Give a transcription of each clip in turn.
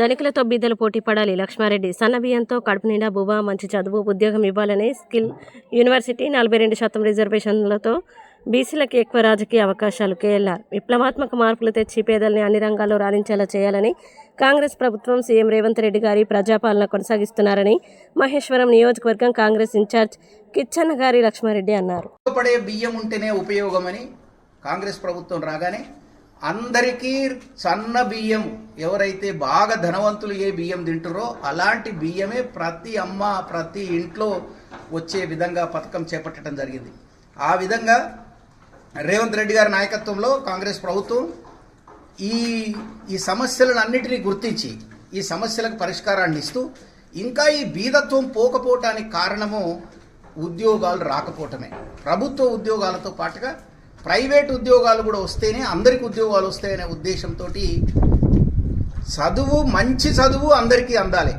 ధనికులతో బీదలు పోటీ పడాలి. లక్ష్మారెడ్డి సన్న బియ్యంతో కడుపు నిండా బుబా మంచి చదువు ఉద్యోగం ఇవ్వాలని స్కిల్. యూనివర్సిటీ నలభై రెండు శాతం రిజర్వేషన్లతో బీసీలకు ఎక్కువ రాజకీయ అవకాశాలు. కేఎల్ఆర్ విప్లవాత్మక మార్పులు తెచ్చి పేదల్ని అన్ని రంగాల్లో రాణించేలా చేయాలని కాంగ్రెస్ ప్రభుత్వం సీఎం రేవంత్ రెడ్డి గారి ప్రజాపాలన కొనసాగిస్తున్నారని మహేశ్వరం నియోజకవర్గం కాంగ్రెస్ ఇన్ఛార్జ్ కిచ్చన్న గారి లక్ష్మారెడ్డి అన్నారు. బియ్యం ఉంటేనే ఉపయోగమని కాంగ్రెస్ ప్రభుత్వం రాగానే అందరికీ సన్న బియ్యం ఎవరైతే బాగా ధనవంతులు ఏ బియ్యం తింటారో అలాంటి బియ్యమే ప్రతి అమ్మ ప్రతి ఇంట్లో వచ్చే విధంగా పథకం చేపట్టడం జరిగింది. ఆ విధంగా రేవంత్ రెడ్డి గారి నాయకత్వంలో కాంగ్రెస్ ప్రభుత్వం ఈ ఈ సమస్యలను అన్నిటినీ గుర్తించి ఈ సమస్యలకు పరిష్కారాన్ని ఇస్తూ ఇంకా ఈ బీదత్వం పోకపోవటానికి కారణము ఉద్యోగాలు రాకపోవటమే. ప్రభుత్వ ఉద్యోగాలతో పాటుగా ప్రైవేట్ ఉద్యోగాలు కూడా వస్తేనే అందరికి ఉద్యోగాలు వస్తాయనే ఉద్దేశంతో చదువు మంచి చదువు అందరికీ అందాలి.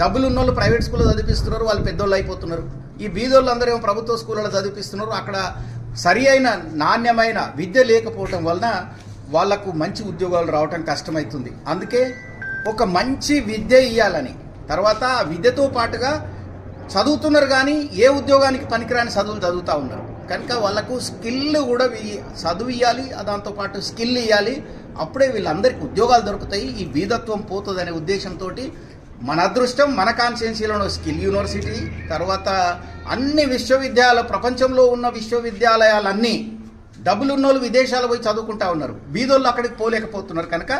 డబ్బులు ఉన్న వాళ్ళు ప్రైవేట్ స్కూల్లో చదివిస్తున్నారు వాళ్ళు పెద్దోళ్ళు అయిపోతున్నారు. ఈ బీదోళ్ళు అందరూ ఏమో ప్రభుత్వ స్కూళ్ళలో చదివిస్తున్నారు అక్కడ సరి అయిన నాణ్యమైన విద్య లేకపోవటం వలన వాళ్ళకు మంచి ఉద్యోగాలు రావటం కష్టమవుతుంది అందుకే ఒక మంచి విద్య ఇవ్వాలని తర్వాత ఆ విద్యతో పాటుగా చదువుతున్నారు కానీ ఏ ఉద్యోగానికి పనికిరాని చదువులు చదువుతూ ఉన్నారు. కనుక వాళ్ళకు స్కిల్ కూడా చదువు ఇవ్వాలి దాంతోపాటు స్కిల్ ఇవ్వాలి అప్పుడే వీళ్ళందరికీ ఉద్యోగాలు దొరుకుతాయి. ఈ బీదత్వం పోతుంది అనే ఉద్దేశంతో మన అదృష్టం మన కాన్స్టిట్యున్సీలో స్కిల్ యూనివర్సిటీ తర్వాత అన్ని విశ్వవిద్యాలయాలు ప్రపంచంలో ఉన్న విశ్వవిద్యాలయాలన్నీ డబ్బులు ఉన్నోళ్ళు విదేశాలు పోయి చదువుకుంటా ఉన్నారు. బీదోళ్ళు అక్కడికి పోలేకపోతున్నారు కనుక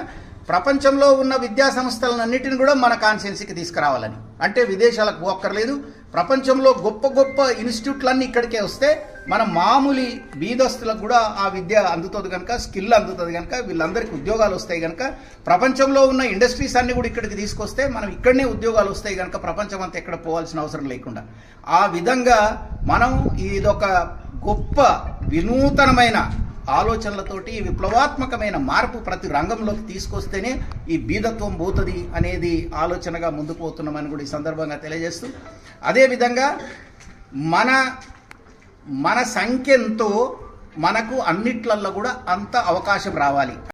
ప్రపంచంలో ఉన్న విద్యా సంస్థలన్నింటిని కూడా మన కాన్సెన్సీకి తీసుకురావాలని. అంటే విదేశాలకు పోక్కర్లేదు ప్రపంచంలో గొప్ప గొప్ప ఇన్స్టిట్యూట్లన్నీ ఇక్కడికే వస్తే మన మామూలు బీదస్తులకు కూడా ఆ విద్య అందుతుంది కనుక స్కిల్ అందుతుంది కనుక వీళ్ళందరికీ ఉద్యోగాలు వస్తాయి కనుక ప్రపంచంలో ఉన్న ఇండస్ట్రీస్ అన్ని కూడా ఇక్కడికి తీసుకొస్తే మనం ఇక్కడనే ఉద్యోగాలు వస్తాయి కనుక ప్రపంచం అంతా ఎక్కడ పోవాల్సిన అవసరం లేకుండా. ఆ విధంగా మనం ఇదొక గొప్ప వినూతనమైన ఆలోచనలతోటి విప్లవాత్మకమైన మార్పు ప్రతి రంగంలోకి తీసుకొస్తేనే ఈ బీదత్వం పోతుంది అనేది ఆలోచనగా ముందుకు పోతున్నామని కూడా ఈ సందర్భంగా తెలియజేస్తూ అదేవిధంగా మన మన సంఖ్యంతో మనకు అన్నిట్లల్లో కూడా అంత అవకాశం రావాలి.